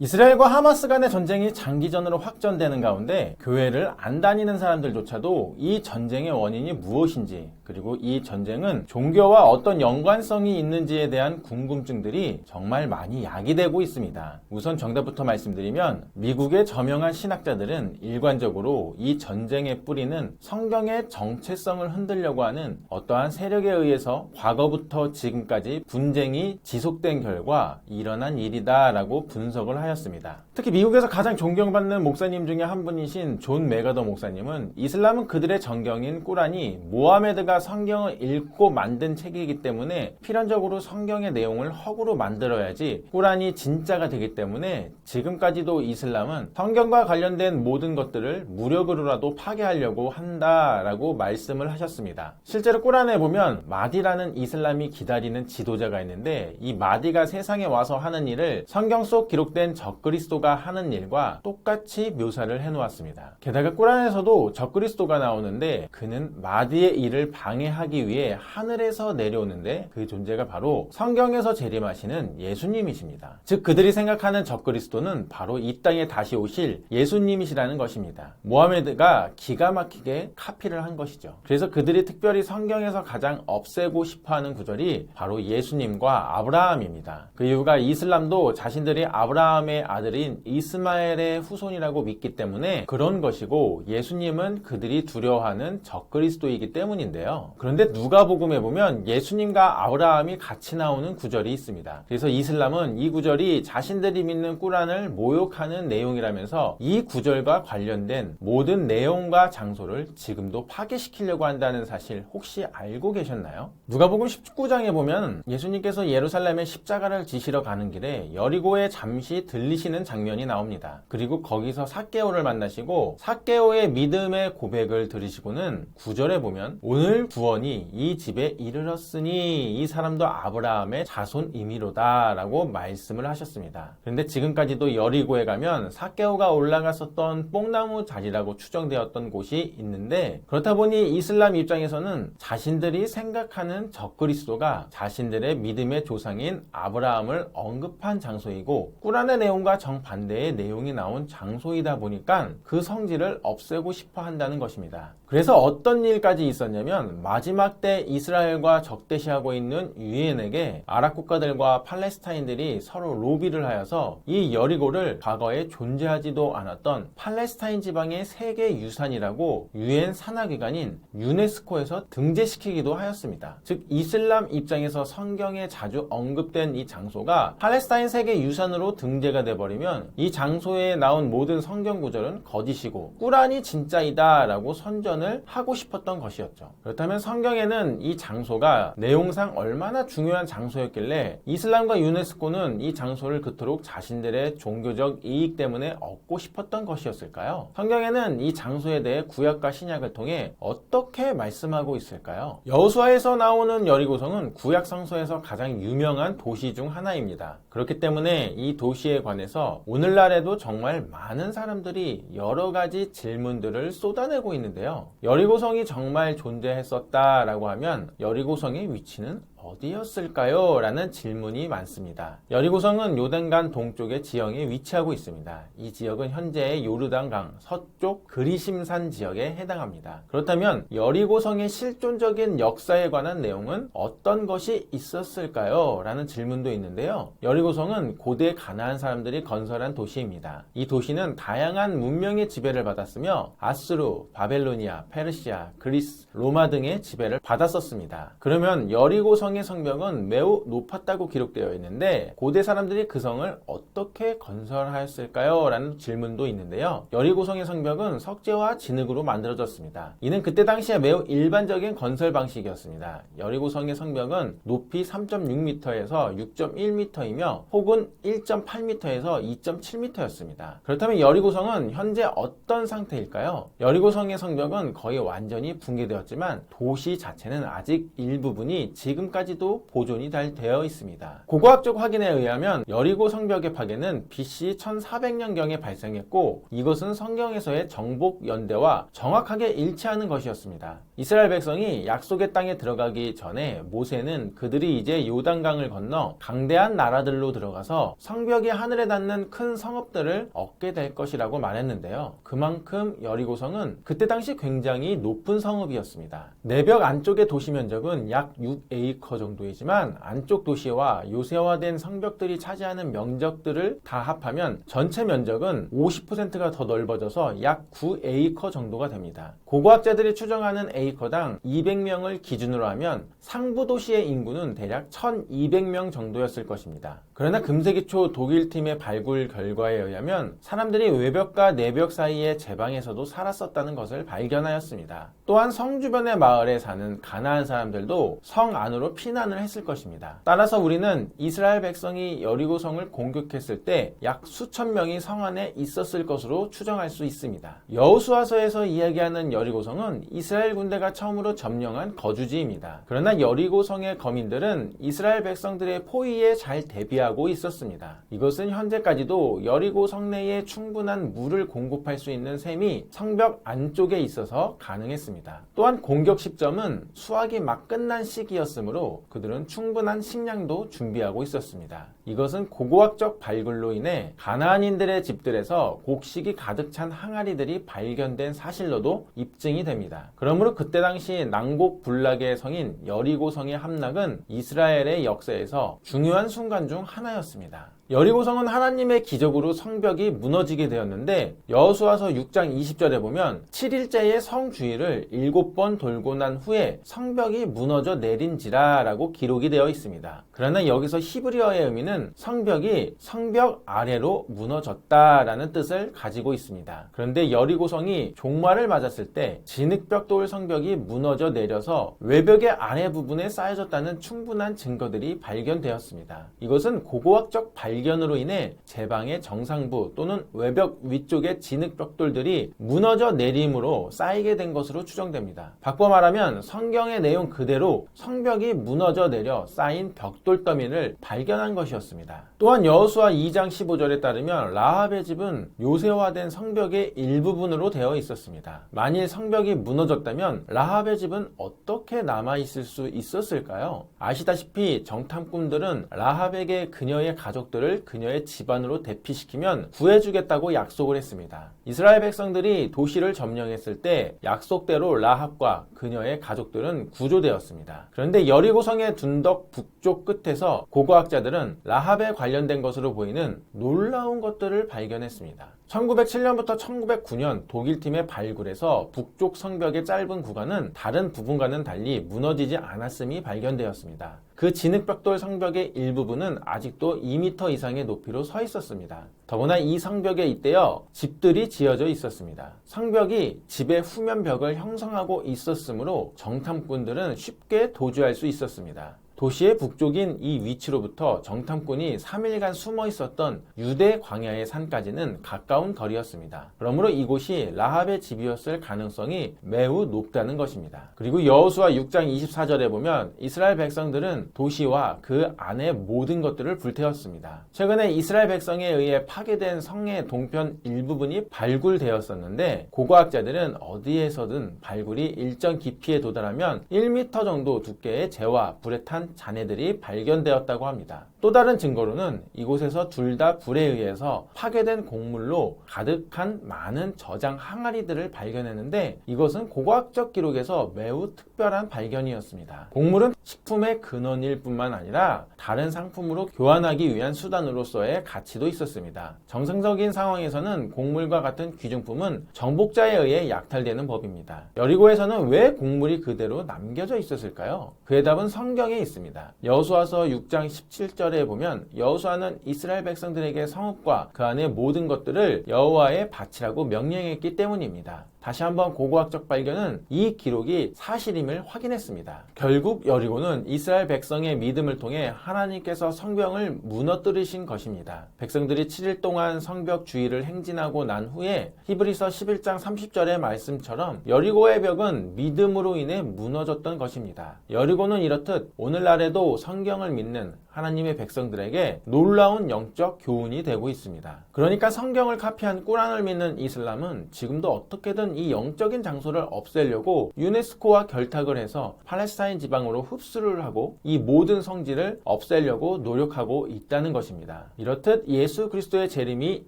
이스라엘과 하마스 간의 전쟁이 장기전으로 확전되는 가운데 교회를 안 다니는 사람들조차도 이 전쟁의 원인이 무엇인지 그리고 이 전쟁은 종교와 어떤 연관성이 있는지에 대한 궁금증들이 정말 많이 야기되고 있습니다. 우선 정답부터 말씀드리면 미국의 저명한 신학자들은 일관적으로 이 전쟁의 뿌리는 성경의 정체성을 흔들려고 하는 어떠한 세력에 의해서 과거부터 지금까지 분쟁이 지속된 결과 일어난 일이다라고 분석을 하였습니다. 특히 미국에서 가장 존경받는 목사님 중에 한 분이신 존 메가더 목사님은 이슬람은 그들의 정경인 꾸란이 모하메드가 성경을 읽고 만든 책이기 때문에 필연적으로 성경의 내용을 허구로 만들어야지 꾸란이 진짜가 되기 때문에 지금까지도 이슬람은 성경과 관련된 모든 것들을 무력으로라도 파괴하려고 한다라고 말씀을 하셨습니다. 실제로 꾸란에 보면 마디라는 이슬람이 기다리는 지도자가 있는데 이 마디가 세상에 와서 하는 일을 성경 속 기록된 적그리스도가 하는 일과 똑같이 묘사를 해놓았습니다. 게다가 꾸란에서도 적그리스도가 나오는데 그는 마디의 일을 방해하기 위해 하늘에서 내려오는데 그 존재가 바로 성경에서 재림하시는 예수님이십니다. 즉 그들이 생각하는 적그리스도는 바로 이 땅에 다시 오실 예수님이시라는 것입니다. 모하메드가 기가 막히게 카피를 한 것이죠. 그래서 그들이 특별히 성경에서 가장 없애고 싶어하는 구절이 바로 예수님과 아브라함입니다. 그 이유가 이슬람도 자신들이 아브라함 의 아들인 이스마엘의 후손이라고 믿기 때문에 그런 것이고 예수님은 그들이 두려워하는 적그리스도이기 때문인데요. 그런데 누가복음에 보면 예수님과 아브라함이 같이 나오는 구절이 있습니다. 그래서 이슬람은 이 구절이 자신들이 믿는 꾸란을 모욕하는 내용이라면서 이 구절과 관련된 모든 내용과 장소를 지금도 파괴시키려고 한다는 사실 혹시 알고 계셨나요? 누가복음 19장에 보면 예수님께서 예루살렘에 십자가를 지시러 가는 길에 여리고에 잠시 들 리시는 장면이 나옵니다. 그리고 거기서 사케오를 만나시고 사케오의 믿음의 고백을 들으시고는 구절에 보면 오늘 구원이 이 집에 이르렀으니 이 사람도 아브라함의 자손임이로다 라고 말씀을 하셨습니다. 그런데 지금까지도 여리고에 가면 사케오가 올라갔었던 뽕나무 자리라고 추정되었던 곳이 있는데 그렇다 보니 이슬람 입장에서는 자신들이 생각하는 적그리스도가 자신들의 믿음의 조상인 아브라함을 언급한 장소이고 꾸란의 내용과 정반대의 내용이 나온 장소이다 보니까 그 성질을 없애고 싶어 한다는 것입니다. 그래서 어떤 일까지 있었냐면 마지막 때 이스라엘과 적대시하고 있는 유엔에게 아랍 국가들과 팔레스타인들이 서로 로비를 하여서 이 여리고를 과거에 존재하지도 않았던 팔레스타인 지방의 세계 유산이라고 유엔 산하기관인 유네스코에서 등재시키기도 하였습니다. 즉 이슬람 입장에서 성경에 자주 언급된 이 장소가 팔레스타인 세계 유산으로 등재 가 돼버리면 이 장소에 나온 모든 성경 구절은 거짓이고 꾸란이 진짜이다 라고 선전을 하고 싶었던 것이었죠. 그렇다면 성경에는 이 장소가 내용상 얼마나 중요한 장소였길래 이슬람과 유네스코는 이 장소를 그토록 자신들의 종교적 이익 때문에 얻고 싶었던 것이었을까요? 성경에는 이 장소에 대해 구약과 신약을 통해 어떻게 말씀하고 있을까요? 여호수아에서 나오는 여리고성은 구약 성서에서 가장 유명한 도시 중 하나입니다. 그렇기 때문에 이 도시 에 관해서 오늘날에도 정말 많은 사람들이 여러 가지 질문들을 쏟아내고 있는데요. 여리고성이 정말 존재했었다라고 하면 여리고성의 위치는 어디였을까요? 라는 질문이 많습니다. 여리고성은 요단강 동쪽의 지형에 위치하고 있습니다. 이 지역은 현재의 요르단강 서쪽 그리심산 지역에 해당합니다. 그렇다면 여리고성의 실존적인 역사에 관한 내용은 어떤 것이 있었을까요? 라는 질문도 있는데요. 여리고성은 고대 가나안 사람들이 건설한 도시입니다. 이 도시는 다양한 문명의 지배를 받았으며 아수르, 바벨로니아, 페르시아, 그리스, 로마 등의 지배를 받았었습니다. 그러면 여리고성 성의 성벽은 매우 높았다고 기록되어 있는데 고대 사람들이 그 성을 어떻게 건설하였을까요? 라는 질문도 있는데요. 여리고 성의 성벽은 석재와 진흙으로 만들어졌습니다. 이는 그때 당시에 매우 일반적인 건설 방식이었습니다. 여리고 성의 성벽은 높이 3.6m에서 6.1m이며 혹은 1.8m에서 2.7m였습니다. 그렇다면 여리고성은 현재 어떤 상태일까요? 여리고성의 성벽은 거의 완전히 붕괴되었지만 도시 자체는 아직 일부분이 지금까지 지금까지도 보존이 잘 되어 있습니다. 고고학적 확인에 의하면 여리고 성벽의 파괴는 BC 1400년경에 발생했고 이것은 성경에서의 정복 연대와 정확하게 일치하는 것이었습니다. 이스라엘 백성이 약속의 땅에 들어가기 전에 모세는 그들이 이제 요단강을 건너 강대한 나라들로 들어가서 성벽이 하늘에 닿는 큰 성읍들을 얻게 될 것이라고 말했는데요. 그만큼 여리고성은 그때 당시 굉장히 높은 성읍이었습니다. 내벽 안쪽의 도시 면적은 약 6에이 커 정도이지만 안쪽 도시와 요새화된 성벽들이 차지하는 면적들을 다 합하면 전체 면적은 50%가 더 넓어져서 약 9에이커 정도가 됩니다. 고고학자들이 추정하는 에이커당 200명을 기준으로 하면 상부 도시의 인구는 대략 1200명 정도였을 것입니다. 그러나 금세기 초 독일 팀의 발굴 결과에 의하면 사람들이 외벽과 내벽 사이의 제방에서도 살았었다는 것을 발견하였습니다. 또한 성 주변의 마을에 사는 가나안 사람들도 성 안으로 피난을 했을 것입니다. 따라서 우리는 이스라엘 백성이 여리고 성을 공격했을 때 약 수천 명이 성 안에 있었을 것으로 추정할 수 있습니다. 여호수아서에서 이야기하는 여리고 성은 이스라엘 군대가 처음으로 점령한 거주지입니다. 그러나 여리고 성의 거민들은 이스라엘 백성들의 포위에 잘 대비하고 있었습니다. 이것은 현재까지도 여리고 성내에 충분한 물을 공급할 수 있는 셈이 성벽 안쪽에 있어서 가능했습니다. 또한 공격 시점은 수확이 막 끝난 시기였으므로 그들은 충분한 식량도 준비하고 있었습니다. 이것은 고고학적 발굴로 인해 가나안인들의 집들에서 곡식이 가득 찬 항아리들이 발견된 사실로도 입증이 됩니다. 그러므로 그때 당시 난곡불락의 성인 여리고 성의 함락은 이스라엘의 역사에서 중요한 순간 중 하나였습니다. 여리고성은 하나님의 기적으로 성벽이 무너지게 되었는데 여호수아서 6장 20절에 보면 7일째의 성 주위를 7번 돌고 난 후에 성벽이 무너져 내린지라 라고 기록이 되어 있습니다. 그러나 여기서 히브리어의 의미는 성벽이 성벽 아래로 무너졌다 라는 뜻을 가지고 있습니다. 그런데 여리고성이 종말을 맞았을 때 진흙벽돌 성벽이 무너져 내려서 외벽의 아래 부분에 쌓여졌다는 충분한 증거들이 발견되었습니다. 이것은 고고학적 발 발견으로 인해 제 방의 정상부 또는 외벽 위쪽의 진흙 벽돌들이 무너져 내림으로 쌓이게 된 것으로 추정됩니다. 바꿔 말하면 성경의 내용 그대로 성벽이 무너져 내려 쌓인 벽돌 더미를 발견한 것이었습니다. 또한 여호수아 2장 15절에 따르면 라합의 집은 요새화된 성벽의 일부분으로 되어 있었습니다. 만일 성벽이 무너졌다면 라합의 집은 어떻게 남아 있을 수 있었을까요? 아시다시피 정탐꾼들은 라합에게 그녀의 가족들을 그녀의 집안으로 대피시키면 구해주겠다고 약속을 했습니다. 이스라엘 백성들이 도시를 점령했을 때 약속대로 라합과 그녀의 가족들은 구조되었습니다. 그런데 여리고성의 둔덕 북쪽 끝에서 고고학자들은 라합에 관련된 것으로 보이는 놀라운 것들을 발견했습니다. 1907년부터 1909년 독일팀의 발굴에서 북쪽 성벽의 짧은 구간은 다른 부분과는 달리 무너지지 않았음이 발견되었습니다. 그 진흙벽돌 성벽의 일부분은 아직도 2m 이상의 높이로 서 있었습니다. 더구나 이 성벽에 잇대어 집들이 지어져 있었습니다. 성벽이 집의 후면벽을 형성하고 있었으므로 정탐꾼들은 쉽게 도주할 수 있었습니다. 도시의 북쪽인 이 위치로부터 정탐꾼이 3일간 숨어 있었던 유대 광야의 산까지는 가까운 거리였습니다. 그러므로 이곳이 라합의 집이었을 가능성이 매우 높다는 것입니다. 그리고 여호수아 6장 24절에 보면 이스라엘 백성들은 도시와 그 안의 모든 것들을 불태웠습니다. 최근에 이스라엘 백성에 의해 파괴된 성의 동편 일부분이 발굴되었었는데 고고학자들은 어디에서든 발굴이 일정 깊이에 도달하면 1m 정도 두께의 재와 불에 탄 잔해들이 발견되었다고 합니다. 또 다른 증거로는 이곳에서 둘 다 불에 의해서 파괴된 곡물로 가득한 많은 저장 항아리들을 발견했는데 이것은 고고학적 기록에서 매우 특별한 발견이었습니다. 곡물은 식품의 근원일 뿐만 아니라 다른 상품으로 교환하기 위한 수단으로서의 가치도 있었습니다. 정상적인 상황에서는 곡물과 같은 귀중품은 정복자에 의해 약탈되는 법입니다. 여리고에서는 왜 곡물이 그대로 남겨져 있었을까요? 그의 답은 성경에 있습니다. 여호수아서 6장 17절 1절에 보면 여호수아는 이스라엘 백성들에게 성읍과 그 안의 모든 것들을 여호와의 바치라고 명령했기 때문입니다. 다시 한번 고고학적 발견은 이 기록이 사실임을 확인했습니다. 결국 여리고는 이스라엘 백성의 믿음을 통해 하나님께서 성벽을 무너뜨리신 것입니다. 백성들이 7일 동안 성벽 주위를 행진하고 난 후에 히브리서 11장 30절의 말씀처럼 여리고의 벽은 믿음으로 인해 무너졌던 것입니다. 여리고는 이렇듯 오늘날 에도 성경을 믿는 하나님의 백성들에게 놀라운 영적 교훈이 되고 있습니다. 그러니까 성경을 카피한 꾸란을 믿는 이슬람은 지금도 어떻게든 이 영적인 장소를 없애려고 유네스코와 결탁을 해서 팔레스타인 지방으로 흡수를 하고 이 모든 성지를 없애려고 노력하고 있다는 것입니다. 이렇듯 예수 그리스도의 재림이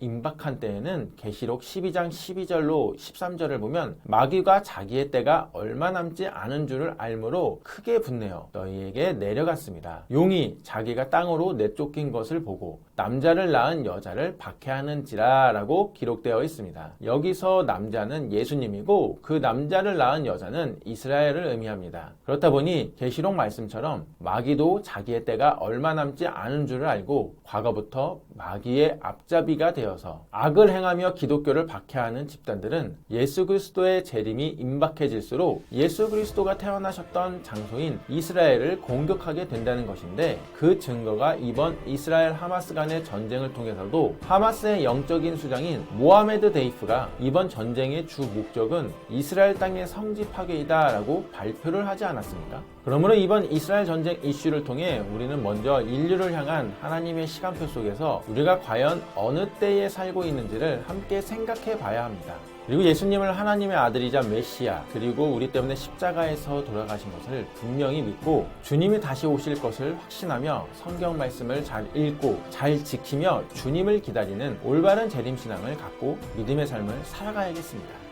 임박한 때에는 계시록 12장 12절로 13절을 보면 마귀가 자기의 때가 얼마 남지 않은 줄을 알므로 크게 분내어 너희에게 내 려갔습니다. 용이 자기가 땅으로 내쫓긴 것을 보고 남자를 낳은 여자를 박해하는지라 라고 기록되어 있습니다. 여기서 남자는 예수님이고 그 남자를 낳은 여자는 이스라엘을 의미합니다. 그렇다 보니 계시록 말씀처럼 마귀도 자기의 때가 얼마 남지 않은 줄을 알고 과거부터 마귀의 앞잡이가 되어서 악을 행하며 기독교를 박해하는 집단들은 예수 그리스도의 재림이 임박해질수록 예수 그리스도가 태어나셨던 장소인 이스라엘을 공격 하게 된다는 것인데 그 증거가 이번 이스라엘 하마스 간의 전쟁을 통해서도 하마스의 영적인 수장인 모하메드 데이프가 이번 전쟁의 주 목적은 이스라엘 땅의 성지 파괴이다라고 발표를 하지 않았습니까? 그러므로 이번 이스라엘 전쟁 이슈를 통해 우리는 먼저 인류를 향한 하나님의 시간표 속에서 우리가 과연 어느 때에 살고 있는지를 함께 생각해 봐야 합니다. 그리고 예수님을 하나님의 아들이자 메시아 그리고 우리 때문에 십자가에서 돌아가신 것을 분명히 믿고 주님이 다시 오실 것을 확신하며 성경 말씀을 잘 읽고 잘 지키며 주님을 기다리는 올바른 재림 신앙을 갖고 믿음의 삶을 살아가야겠습니다.